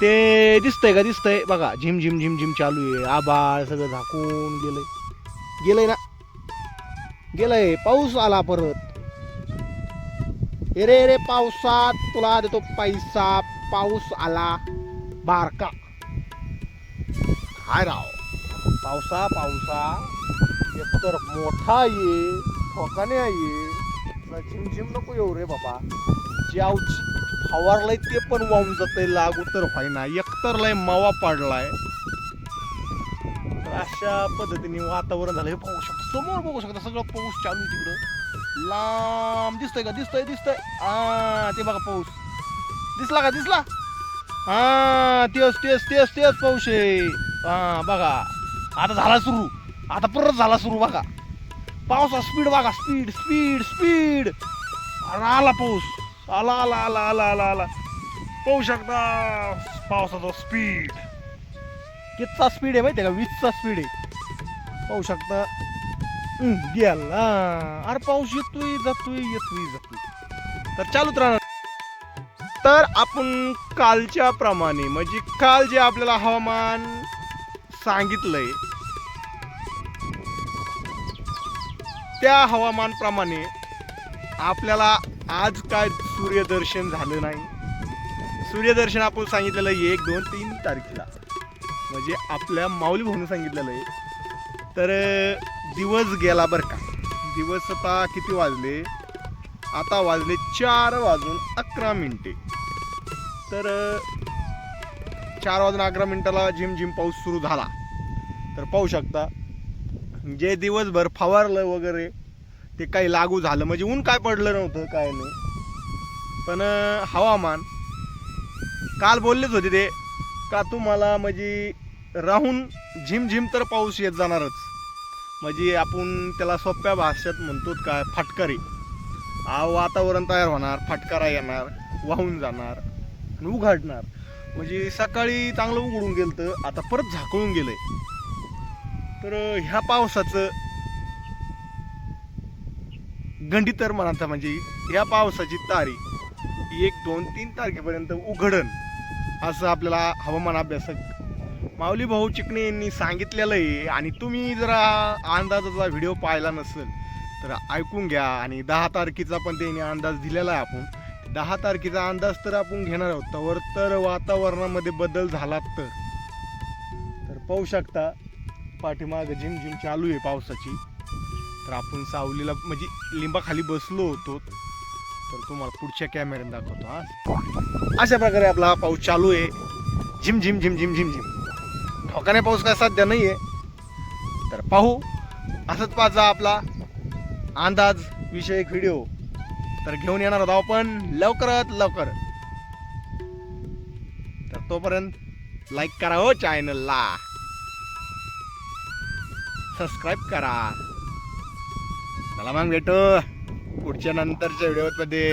ते दिसतंय का दिसतंय बघा झिम झिम झिम झिम चालू आहे आबाळ सगळं झाकून गेलंय गेलंय ना गेलंय पाऊस आला परत. रे रे पावसात तुला देतो पैसा. पाऊस आला बारका. हाय राव. पावसा पावसा. एकतर मोठा ये ठोकाने ये. तुला झिमझिम नको येऊ रे बाबा. जे फवारलंय ते पण वाहून जातंय लागू तर व्हायना. एकतर लय मावा पाडलाय. अशा पद्धतीने वातावरण झालं हे पाहू शकतो. समोर बघू शकता सगळं पाऊस चालू आहे तिकडं. लांब दिसतंय का? दिसतंय दिसतंय. हा ते बघा पाऊस. दिसला का? दिसला? हा तेच तेच तेच तेच पाऊस आहे. हा बघा. आता झाला सुरू. आता परत झाला सुरू बघा. पावसा स्पीड बघा. स्पीड स्पीड स्पीड आला पाऊस. आला आला आला आला आला आला. पाहू शकता. पावसाचा स्पीड कितचा स्पीड आहे माहिती आहे का? वीसचा स्पीड आहे. पाहू शकता. गेला. अरे पाऊस येतोय जातोय येतोय जातोय. तर चालूच राहणार. तर आपण कालच्या प्रमाणे म्हणजे काल जे आपल्याला हवामान सांगितलंय त्या हवामानप्रमाणे आपल्याला आज काय सूर्यदर्शन झालं नाही. सूर्यदर्शन आपण सांगितलेलं आहे एक दोन तीन तारखेला. म्हणजे आपल्या माऊली भाऊन सांगितलेलं आहे तर दिवस गेला बरं का. दिवस आता किती वाजले? आता वाजले चार वाजून अकरा मिनिटे. तर चार वाजून अकरा मिनिटाला झिम झिम पाऊस सुरू झाला. तर पाहू शकता जे दिवसभर फवारलं वगैरे ते काही लागू झालं. म्हणजे ऊन काय पडलं नव्हतं काय नाही. पण हवामान काल बोललेच होते ते का तुम्हाला म्हणजे राहून झिमझिम तर पाऊस येत जाणारच. म्हणजे आपण त्याला सोप्या भाषेत म्हणतो काय फटकारी. आ वातावरण तयार होणार फटकारा येणार वाहून जाणार आणि उघडणार. म्हणजे सकाळी चांगलं उघडून गेलं तर आता परत झाकळून गेलंय. तर ह्या पावसाचं गंडी तर म्हणायचं म्हणजे या पावसाची तारीख एक दोन तीन तारखेपर्यंत उघडन असं आपल्याला हवामान अभ्यासक माऊली भाऊ चिकणे यांनी सांगितलेलं आहे आणि तुम्ही जरा अंदाजाचा व्हिडिओ पाहिला नसेल तर ऐकून घ्या आणि दहा तारखेचा पण त्यांनी अंदाज दिलेला आहे आपण. दहा तारखेचा अंदाज तर आपण घेणार आहोत. तर तर वातावरणामध्ये बदल झाला तर. तर पाहू शकता पाठीमाग झिम झिम चालू आहे पावसाची. तर आपण सावलीला म्हणजे लिंबाखाली बसलो होतो. तर तुम्हाला पुढच्या कॅमेऱ्यात दाखवतो हा. अशा प्रकारे आपला हा पाऊस चालू आहे. झिम झिम झिम झिम झिम झिम. ठोकाने पाऊस काय सध्या नाही आहे तर पाहू. असंच पाचा आपला अंदाज विषयक व्हिडिओ. तर घेऊन येणार आहोत आपण लवकरात लवकर. तर तोपर्यंत लाईक करा हो चॅनलला सबस्क्राईब करा. चला मग भेटू पुढच्या नंतरच्या व्हिडिओमध्ये.